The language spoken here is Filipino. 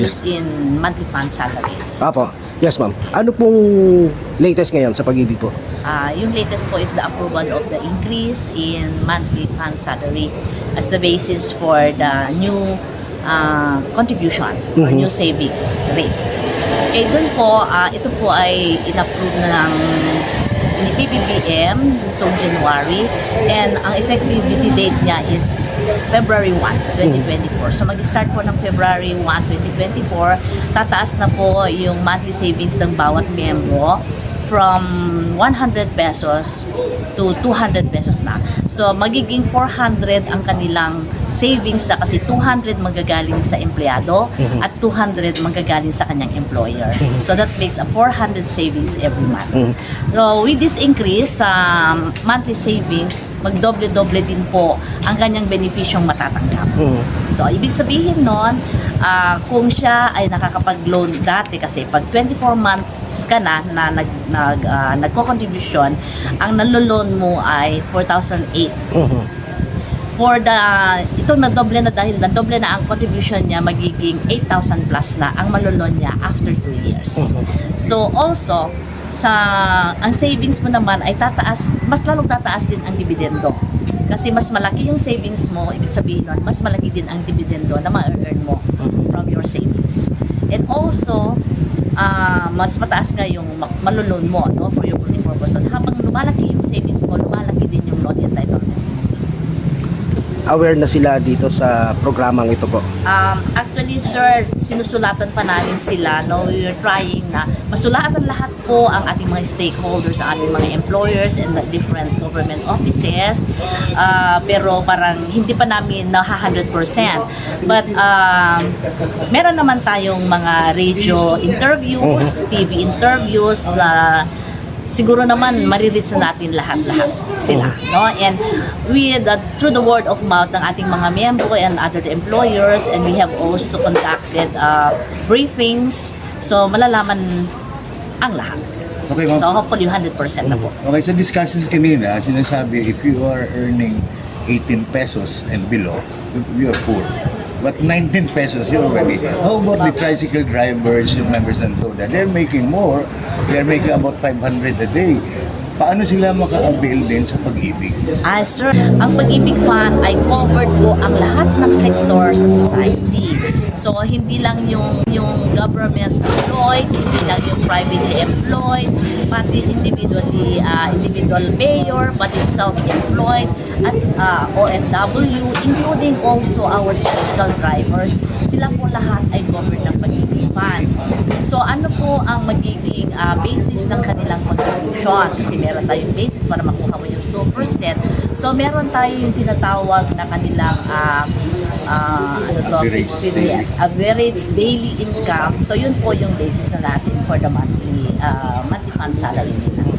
increase in monthly fund salary. Apo. Yes, ma'am. Ano pong latest ngayon sa pag-ibig po? Ah, yung latest po is the approval of the increase in monthly fund salary as the basis for the new ah, contribution or Mhm. new savings rate. Okay, dun po, ah, ito po ay inapprove na ng ni PBBM itong January. And ang effectivity date niya is February 1, 2024. So mag-start po ng February 1, 2024, tataas na po yung monthly savings ng bawat miyembro from 100 pesos to 200 pesos na. So magiging 400 ang kanilang savings na kasi 200 magagaling sa empleyado Mhm. at 200 magagaling sa kanyang employer. So that makes a 400 savings every month. Mhm. So with this increase sa monthly savings, magdoble-doble din po ang kanyang benepisyong matatanggap. Mhm. So, ibig sabihin nun, ah, kung siya ay nakakapag-loan dati kasi pag 24 months ka na na nag, nag, ah, nagko-contribution, ang naloloan mo ay 4,008. Mhm. For the, ito na doble na dahil na doble na ang contribution niya, magiging 8,000 plus na ang maloloan niya after 2 years. Mhm. So, also, sa ang savings mo naman ay tataas, mas lalong tataas din ang dividendo. Kasi mas malaki yung savings mo, ibig sabihin nun, mas malaki din ang dividendo na ma-earn mo from your savings. And also, ah, mas mataas nga yung ma- maloloan mo no, for your purpose. So, habang lumalaki yung savings mo, lumalaki din yung loan entitlement. Aware na sila dito sa programang ito po. Um, actually, sir, sinusulatan pa namin sila. No? We're trying na masulatan lahat po ang ating mga stakeholders, ang ating mga employers and the different government offices. Ah, pero parang hindi pa namin na 100%. But um, meron naman tayong mga radio interviews, TV interviews na siguro naman marireach na natin lahat-lahat sila no and we the, through the word of mouth ng ating mga miyembro and other employers and we have also conducted uh, briefings so malalaman ang lahat Okay, ma'am. so hopefully 100% na po Okay, sa discussions kanina, sinasabi if you are earning 18 pesos and below, you are poor. But 19 pesos, you're already. How about the tricycle drivers, yung members ng TODA? They're making more. They're making about 500 a day. Paano sila maka-avail din sa pag-ibig? Ah, sir, ang Pag-ibig Fund ay covered po ang lahat ng sektor sa society. So, hindi lang yung yung government employed, hindi lang yung privately employed, pati individually, ah, individual mayor, pati self-employed, at ah, OFW, including also our tricycle drivers. Sila po lahat ay covered ng Fund. So, ano po ang magiging ah, basis ng kanilang contribution? Kasi meron tayong basis para makuha mo yung 2%. So, meron tayo yung tinatawag na kanilang ah, ah, ano to? Average daily. Yes, average daily income. So, yun po yung basis na natin for the monthly, ah, monthly fund salary nila.